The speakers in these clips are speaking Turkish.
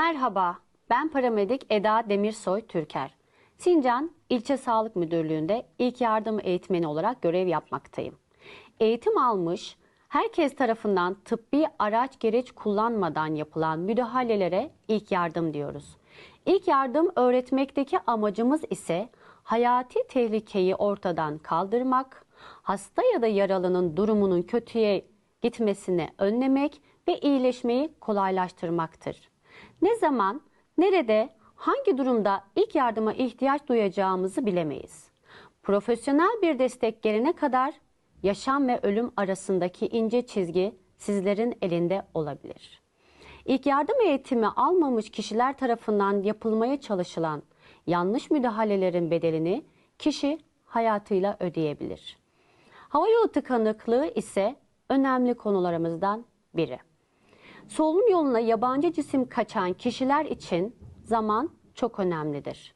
Merhaba, ben paramedik Eda Demirsoy Türker. Sincan İlçe Sağlık Müdürlüğü'nde ilk yardım eğitmeni olarak görev yapmaktayım. Eğitim almış, herkes tarafından tıbbi araç gereç kullanmadan yapılan müdahalelere ilk yardım diyoruz. İlk yardım öğretmekteki amacımız ise hayati tehlikeyi ortadan kaldırmak, hasta ya da yaralının durumunun kötüye gitmesini önlemek ve iyileşmeyi kolaylaştırmaktır. Ne zaman, nerede, hangi durumda ilk yardıma ihtiyaç duyacağımızı bilemeyiz. Profesyonel bir destek gelene kadar yaşam ve ölüm arasındaki ince çizgi sizlerin elinde olabilir. İlk yardım eğitimi almamış kişiler tarafından yapılmaya çalışılan yanlış müdahalelerin bedelini kişi hayatıyla ödeyebilir. Hava yolu tıkanıklığı ise önemli konularımızdan biri. Solunum yoluna yabancı cisim kaçan kişiler için zaman çok önemlidir.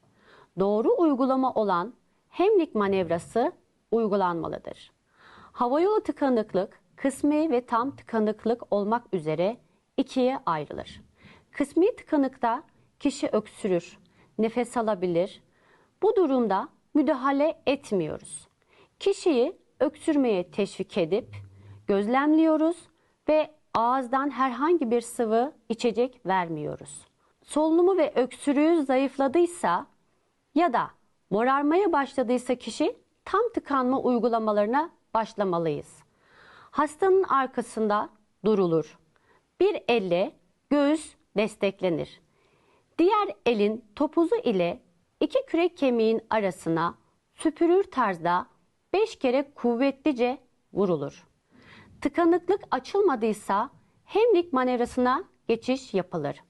Doğru uygulama olan hemlik manevrası uygulanmalıdır. Havayolu tıkanıklık, kısmi ve tam tıkanıklık olmak üzere ikiye ayrılır. Kısmi tıkanıkta kişi öksürür, nefes alabilir. Bu durumda müdahale etmiyoruz. Kişiyi öksürmeye teşvik edip gözlemliyoruz ve ağızdan herhangi bir sıvı içecek vermiyoruz. Solunumu ve öksürüğü zayıfladıysa ya da morarmaya başladıysa kişi tam tıkanma uygulamalarına başlamalıyız. Hastanın arkasında durulur. Bir elle göğüs desteklenir. Diğer elin topuzu ile iki kürek kemiğin arasına süpürür tarzda 5 kere kuvvetlice vurulur. Tıkanıklık açılmadıysa hemlik manevrasına geçiş yapılır.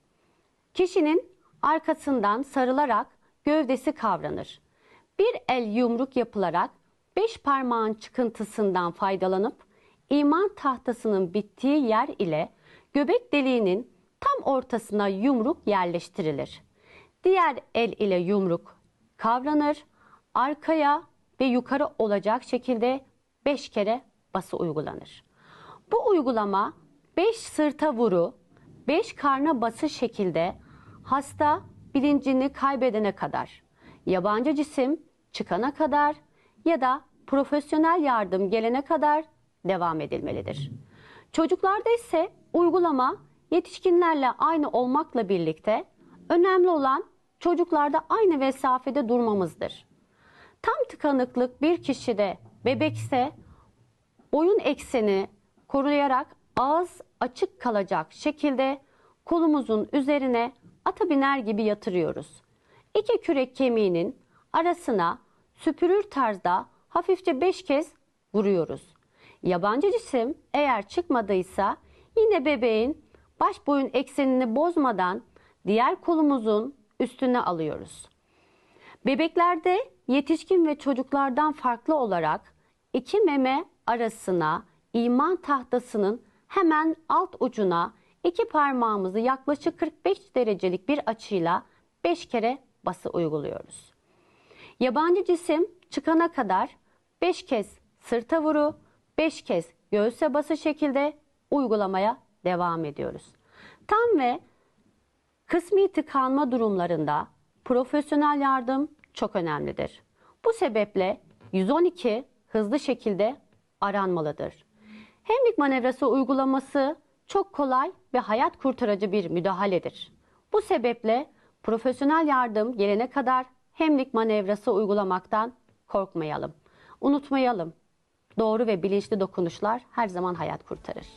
Kişinin arkasından sarılarak gövdesi kavranır. Bir el yumruk yapılarak beş parmağın çıkıntısından faydalanıp iman tahtasının bittiği yer ile göbek deliğinin tam ortasına yumruk yerleştirilir. Diğer el ile yumruk kavranır, arkaya ve yukarı olacak şekilde beş kere bası uygulanır. Bu uygulama 5 sırta vuru, 5 karna bası şekilde hasta bilincini kaybedene kadar, yabancı cisim çıkana kadar ya da profesyonel yardım gelene kadar devam edilmelidir. Çocuklarda ise uygulama yetişkinlerle aynı olmakla birlikte önemli olan çocuklarda aynı mesafede durmamızdır. Tam tıkanıklık bir kişide bebekse boyun ekseni koruyarak ağız açık kalacak şekilde kolumuzun üzerine ata biner gibi yatırıyoruz. İki kürek kemiğinin arasına süpürür tarzda hafifçe beş kez vuruyoruz. Yabancı cisim eğer çıkmadıysa yine bebeğin baş boyun eksenini bozmadan diğer kolumuzun üstüne alıyoruz. Bebeklerde yetişkin ve çocuklardan farklı olarak iki meme arasına iman tahtasının hemen alt ucuna iki parmağımızı yaklaşık 45 derecelik bir açıyla 5 kere bası uyguluyoruz. Yabancı cisim çıkana kadar 5 kez sırta vuru, 5 kez göğüse bası şekilde uygulamaya devam ediyoruz. Tam ve kısmi tıkanma durumlarında profesyonel yardım çok önemlidir. Bu sebeple 112 hızlı şekilde aranmalıdır. Hemlik manevrası uygulaması çok kolay ve hayat kurtarıcı bir müdahaledir. Bu sebeple profesyonel yardım gelene kadar hemlik manevrası uygulamaktan korkmayalım. Unutmayalım. Doğru ve bilinçli dokunuşlar her zaman hayat kurtarır.